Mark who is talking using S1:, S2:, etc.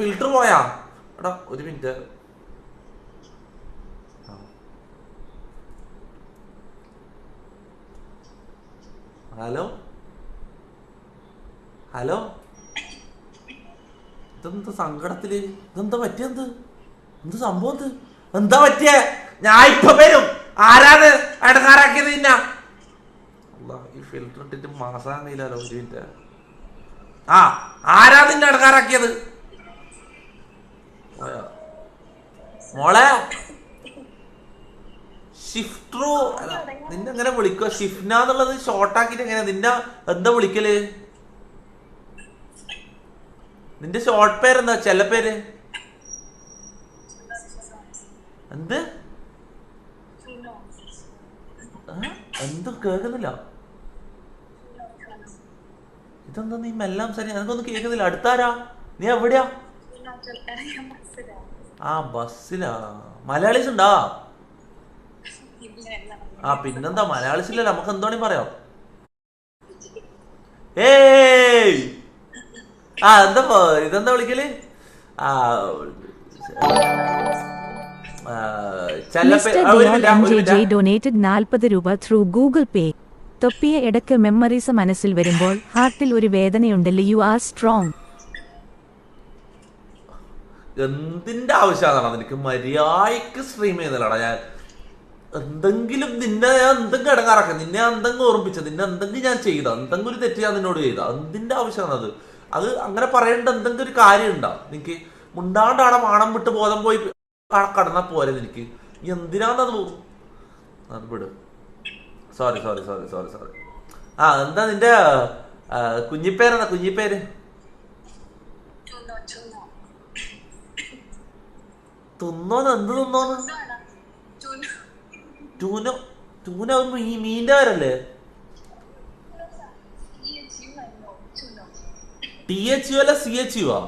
S1: Filter പോയാ? എടാ ഒരു മിനിറ്റ്. ഹലോ? ഹലോ? ഇതെന്ത് സങ്കടത്തിൽ? ഇതെന്താ പറ്റിയത് എന്ത്? സംഭവം ഇത്? എന്താ പറ്റിയ? ഞാൻ ഇപ്പൊ വരും. ആരാണ് ഇടങ്ങാറാക്കിയത് ഇന്ന ഈ ഫിൽറ്റർ ഇട്ടിട്ട് മാസാന്നില്ലല്ലോ ഒരു മിനിറ്റ്. ആ ആരാ നിന്നെ ഇടങ്ങാറാക്കിയത് പോയോ? മോളെ. ഷിഫ്ട്രു നിന്നെ എങ്ങനെ വിളിക്കുക? ഷിഫ്ന എന്നുള്ളത് ഷോർട്ടാക്കിട്ട് എങ്ങനെ നിന്നെ എന്താ വിളിക്കൽ? നിന്റെ ഷോർട്ട് പേര് എന്താ ചെല്ല പേര്. എന്ത്? എന്തോ എന്തും കേൾക്കുന്നില്ല. ഇതെന്താ നീ മെല്ലാം സരി എനിക്കൊന്നും കേൾക്കുന്നില്ല. അടുത്താരാ? നീ എവിടെയാ? ആ ബസ്സിലാ. മലയാളീസ് ഉണ്ടാ ആ പിന്നെന്താ? മലയാളീസ് ഇല്ലല്ലോ നമുക്ക് എന്തോണി പറയാം. ഏയ്! ആ എന്താ ഇതെന്താ വിളിക്കൽ? ആ
S2: ഡൊനേറ്റഡ് നാൽപ്പത് രൂപ ത്രൂ ഗൂഗിൾ പേ. തൊപ്പിയ ഇടയ്ക്ക് മെമ്മറീസ് മനസ്സിൽ വരുമ്പോൾ ഹാർട്ടിൽ ഒരു വേദനയുണ്ടല്ലോ? You are strong.
S1: എന്തിന്റെ ആവശ്യമാണെന്നാണ് നിനക്ക്? മര്യാദയ്ക്ക് സ്ട്രീം ചെയ്യുന്നില്ലടാ ഞാൻ. എന്തെങ്കിലും നിന്നെ ഞാൻ എന്തെങ്കിലും ഇടങ്ങാറാക്കാം. നിന്നെ എന്തെങ്കിലും ഓർമ്മിച്ച നിന്നെ എന്തെങ്കിലും ഞാൻ ചെയ്ത. എന്തെങ്കിലും ഒരു തെറ്റ് ഞാൻ നിന്നോട് ചെയ്ത. എന്തിന്റെ ആവശ്യമാണ് അത്? അത് അങ്ങനെ പറയേണ്ട എന്തെങ്കിലും ഒരു കാര്യം ഉണ്ടോ നിനക്ക് മുണ്ടാണ്ട് ആടെ മാണം വിട്ട് ബോധം പോയി ക- കടന്നാ പോരെ നിനക്ക്? എന്തിനാന്നത് വിട്. Sorry sorry sorry sorry sorry ആ എന്താ നിന്റെ കുഞ്ഞിപ്പേരെന്താ? കുഞ്ഞിപ്പേര്? തിന്നോന്ന് എന്ത് തിന്നോന്ന്? ടൂനോ ടൂനോ ഈ മീന്റെ പേരല്ലേ ടി എച്ച് യു അല്ല? സി എച്ച് യു ആ?